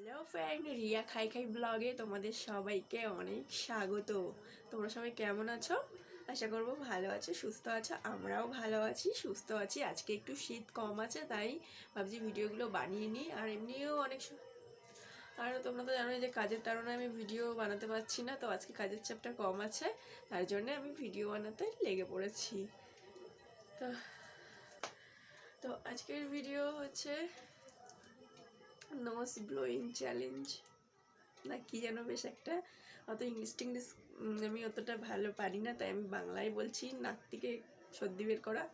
Hello friend Riya খাই খাই ব্লগে তোমাদের সবাইকে অনেক স্বাগত। তোমরা সবাই কেমন আছো? আশা করব ভালো আছো, সুস্থ আছো, আমরাও ভালো আছি, সুস্থ আছি। আজকে একটু শীত কম আছে, তাই ভাবছি ভিডিওগুলো বানিয়ে নিই। আর এমনিও অনেক আর তোমরা তো জানোই যে কাজের কারণে আমি ভিডিও বানাতে পারছি না, তো আজকে কাজের চাপটা কম আছে, তার জন্য আমি ভিডিও বানাতে লেগে পড়েছি। তো তো আজকের ভিডিও হচ্ছে নোজ ব্লোয়িং চ্যালেঞ্জ না কি যেন বেশ একটা অত ইংলিশ টিংলিশ আমি অতটা ভালো পারি না, তাই আমি বাংলায় বলছি নাক থেকে সর্দি বের করা।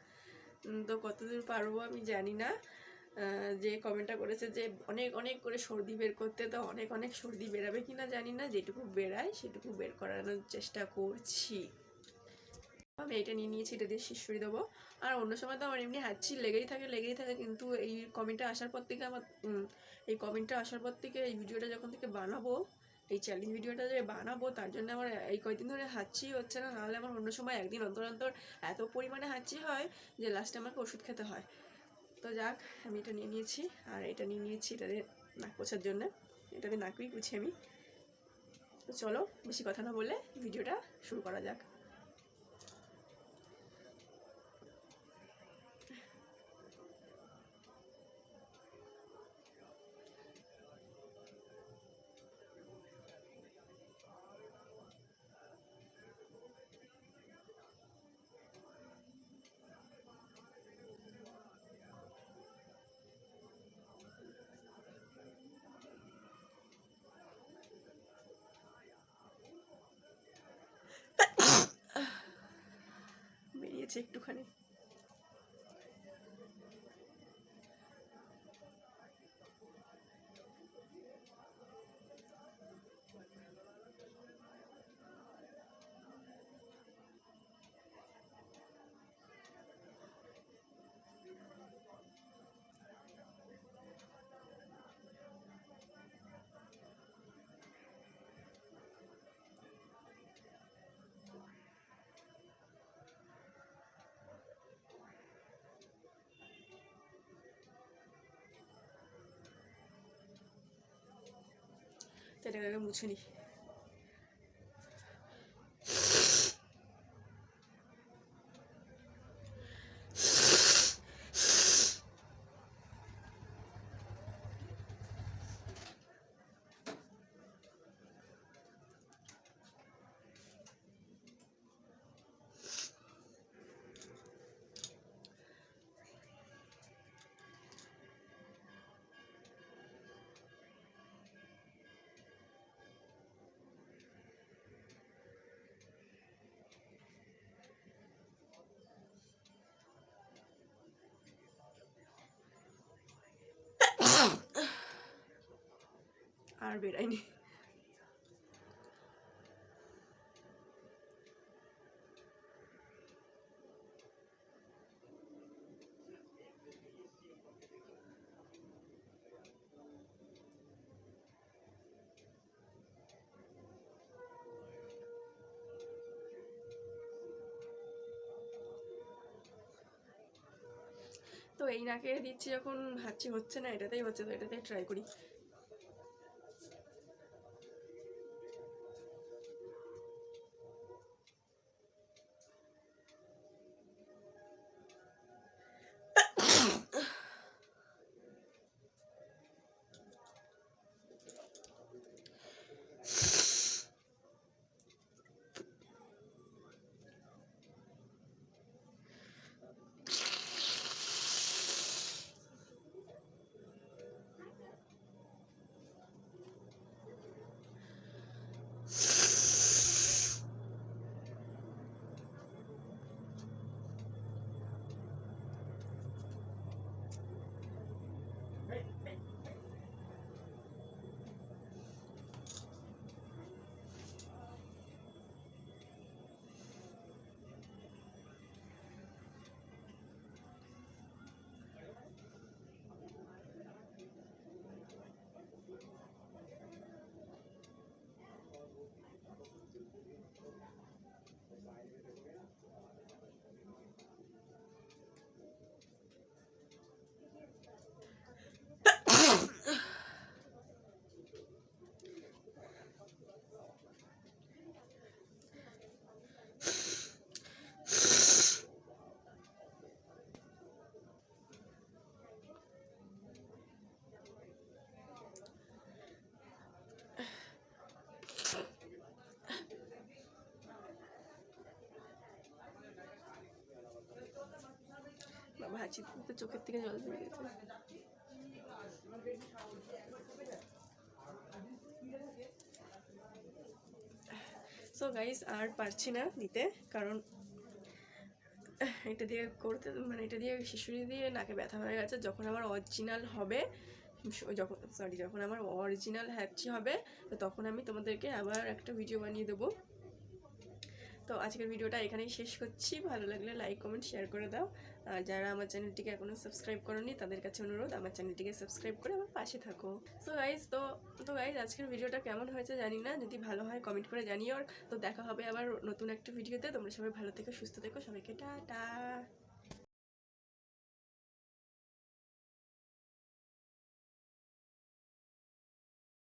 তো কতদূর পারব আমি জানি না। যে কমেন্টটা করেছে যে অনেক অনেক করে সর্দি বের করতে, তো অনেক অনেক সর্দি বেরাবে কি না জানি না। যেটুকু বেরায়, সেটুকু বের করানোর চেষ্টা করছি। আমি এটা নিয়ে নিয়েছি, এটা দিয়ে শিশুরি দেবো। আর অন্য সময় তো আমার এমনি হাঁচি লেগেই থাকে লেগেই থাকে, কিন্তু এই কমেন্টটা আসার পর থেকে আমার এই কমেন্টটা আসার পর থেকে এই ভিডিওটা যখন থেকে বানাবো, এই চ্যালেঞ্জ ভিডিওটা যে বানাবো, তার জন্য আমার এই কয়েকদিন ধরে হাঁচি হচ্ছে না, নাহলে আমার অন্য সময় একদিন অন্তর অন্তর এত পরিমাণে হাঁচি হয় যে লাস্টে আমাকে ওষুধ খেতে হয়। তো যাক, আমি এটা নিয়ে নিয়েছি, আর এটা নিয়ে নিয়েছি এটা দিয়ে নাক পোছার জন্য এটা দিয়ে নাকই পুছি আমি। তো চলো, বেশি কথা না বলে ভিডিওটা শুরু করা যাক। বেরিয়েছে একটুখানি তো এটাকে আগে মুছে নিই আর বেরায়নি। তো এই নাকে দিচ্ছি যখন হাঁচি হচ্ছে না, এটাতেই হচ্ছে, তো এটাতেই ট্রাই করি। চিত্রতে চোখের থেকে জল বেরিয়ে গেছে। সো গাইস আর পারছি না দিতে, কারণ এটা দিয়ে করতে মানে এটা দিয়ে শিশুরি দিয়ে নাকে ব্যথা হয়ে গেছে। যখন আমার অরিজিনাল হবে, যখন সরি যখন আমার অরিজিনাল হ্যাপচি হবে তখন আমি তোমাদেরকে আবার একটা ভিডিও বানিয়ে দেবো। তো আজকের ভিডিওটা এখানেই শেষ করছি। ভালো লাগলে লাইক কমেন্ট শেয়ার করে দাও। আর যারা আমার চ্যানেলটিকে এখনও সাবস্ক্রাইব করনি, তাদের কাছে অনুরোধ, আমার চ্যানেলটিকে সাবস্ক্রাইব করে আমার পাশে থাকো। সো গাইজ তো তো গাইজ আজকের ভিডিওটা কেমন হয়েছে জানি না। যদি ভালো হয় কমেন্ট করে জানিও। তো দেখা হবে আবার নতুন একটা ভিডিওতে। তোমরা সবাই ভালো থেকো, সুস্থ থেকো। সবাইকে টাটা।